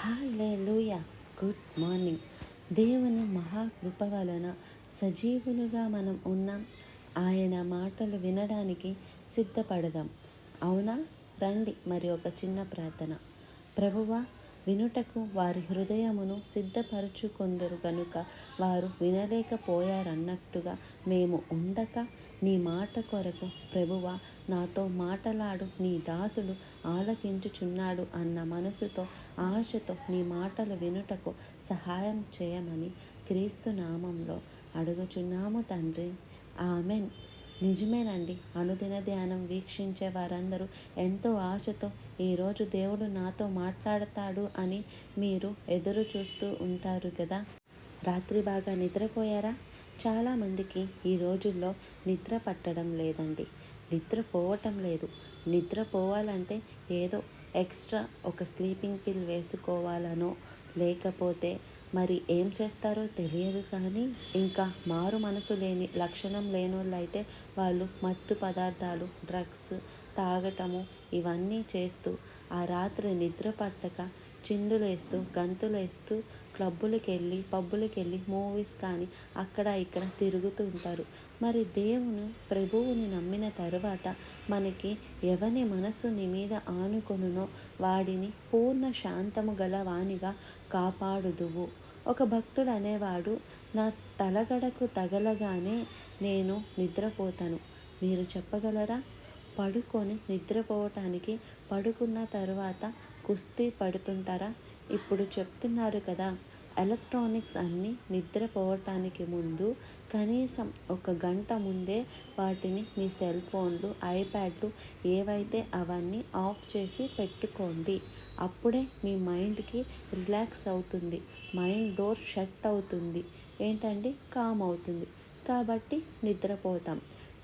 Hallelujah. Good morning. దేవుని మహాకృప వలన సజీవులుగా మనం ఉన్నాం. ఆయన మాటలు వినడానికి సిద్ధపడదాం. అవునా? రండి మరి ఒక చిన్న ప్రార్థన. ప్రభువ వినుటకు వారి హృదయమును సిద్ధపరుచుకొందరు కనుక వారు వినలేకపోయారన్నట్టుగా మేము ఉండక నీ మాట కొరకు ప్రభువ నాతో మాటలాడు నీ దాసుడు ఆలకించుచున్నాడు అన్న మనసుతో ఆశతో నీ మాటలు వినుటకు సహాయం చేయమని క్రీస్తు నామంలో అడుగుచున్నాము తండ్రి. ఆమెన్. నిజమేనండి. అనుదిన ధ్యానం వీక్షించే వారందరూ ఎంతో ఆశతో ఈరోజు దేవుడు నాతో మాట్లాడతాడు అని మీరు ఎదురు చూస్తూ ఉంటారు కదా. రాత్రి బాగా నిద్రపోయారా? చాలామందికి ఈ రోజుల్లో నిద్ర పట్టడం లేదండి. నిద్ర పోవటం లేదు. నిద్ర పోవాలంటే ఏదో ఎక్స్ట్రా ఒక స్లీపింగ్ పిల్ వేసుకోవాలనో లేకపోతే మరి ఏం చేస్తారో తెలియదు కానీ ఇంకా మారు మనసు లేని లక్షణం లేనోళ్ళైతే వాళ్ళు మత్తు పదార్థాలు డ్రగ్స్ తాగటము ఇవన్నీ చేస్తూ ఆ రాత్రి నిద్ర పట్టక చిందులేస్తూ గంతులేస్తూ క్లబ్బులకి వెళ్ళి పబ్బులకి వెళ్ళి మూవీస్ కానీ అక్కడ ఇక్కడ తిరుగుతూ ఉంటారు. మరి దేవుని ప్రభువుని నమ్మిన తరువాత మనకి ఎవని మనసు నీ మీద ఆనుకొనునో వాడిని పూర్ణ శాంతము గల వానిగా కాపాడుదువు. ఒక భక్తుడు అనేవాడు నా తలగడకు తగలగానే నేను నిద్రపోతాను. మీరు చెప్పగలరా? పడుకొని నిద్రపోవటానికి పడుకున్న తర్వాత కుస్తీ పడుతుంటారా? ఇప్పుడు చెప్తున్నారు కదా ఎలక్ట్రానిక్స్ అన్నీ నిద్రపోవటానికి ముందు కనీసం ఒక గంట ముందే వాటిని మీ సెల్ ఫోన్లు ఐప్యాడ్లు ఏవైతే అవన్నీ ఆఫ్ చేసి పెట్టుకోండి. అప్పుడే మీ మైండ్కి రిలాక్స్ అవుతుంది. మైండ్ డోర్ షట్ అవుతుంది. ఏంటండి? కామ్ అవుతుంది. కాబట్టి నిద్రపోతాం.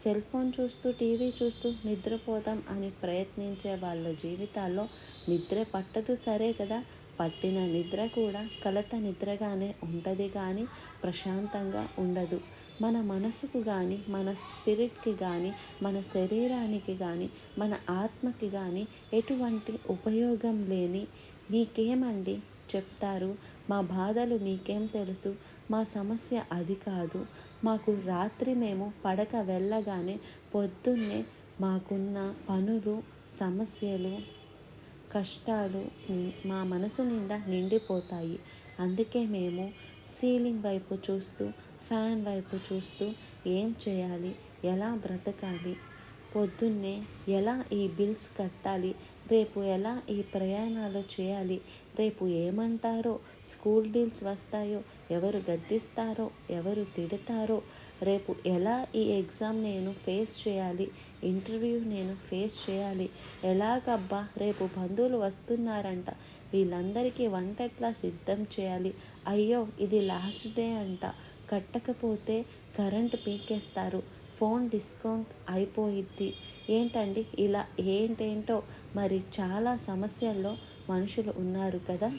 సెల్ ఫోన్ చూస్తూ టీవీ చూస్తూ నిద్రపోతాం అని ప్రయత్నించే వాళ్ళ జీవితాల్లో నిద్ర పట్టదు సరే కదా. పట్టిన నిద్ర కూడా కలత నిద్రగానే ఉంటుంది కానీ ప్రశాంతంగా ఉండదు. మన మనసుకు కానీ మన స్పిరిట్కి కానీ మన శరీరానికి కానీ మన ఆత్మకి కానీ ఎటువంటి ఉపయోగం లేని మీకేమండి? చెప్తారు. మా బాధలు మీకేం తెలుసు? మా సమస్య అది కాదు. మాకు రాత్రి మేము పడక వెళ్ళగానే పొద్దున్నే మాకున్న పనులు సమస్యలు కష్టాలు మా మనసు నిండా నిండిపోతాయి. అందుకే మేము సీలింగ్ వైపు చూస్తూ ఫ్యాన్ వైపు చూస్తూ ఏం చేయాలి? ఎలా బ్రతకాలి? పొద్దున్నే ఎలా ఈ బిల్స్ కట్టాలి? రేపు ఎలా ఈ ప్రయాణాలు చేయాలి? రేపు ఏమంటారో? స్కూల్ డీల్స్ వస్తాయో? ఎవరు గద్దిస్తారో? ఎవరు తిడతారో? రేపు ఎలా ఈ ఎగ్జామ్ నేను ఫేస్ చేయాలి? ఇంటర్వ్యూ నేను ఫేస్ చేయాలి? ఎలాగబ్బా రేపు బంధువులు వస్తున్నారంట. వీళ్ళందరికీ వంట ఎట్లా సిద్ధం చేయాలి? అయ్యో ఇది లాస్ట్ డే అంట. కట్టకపోతే కరెంట్ పీకేస్తారు. ఫోన్ డిస్కౌంట్ అయిపోయిద్ది. ఏంటండి? ఇలా ఏంటేంటో మరి చాలా సమస్యల్లో మనుషులు ఉన్నారు కదా?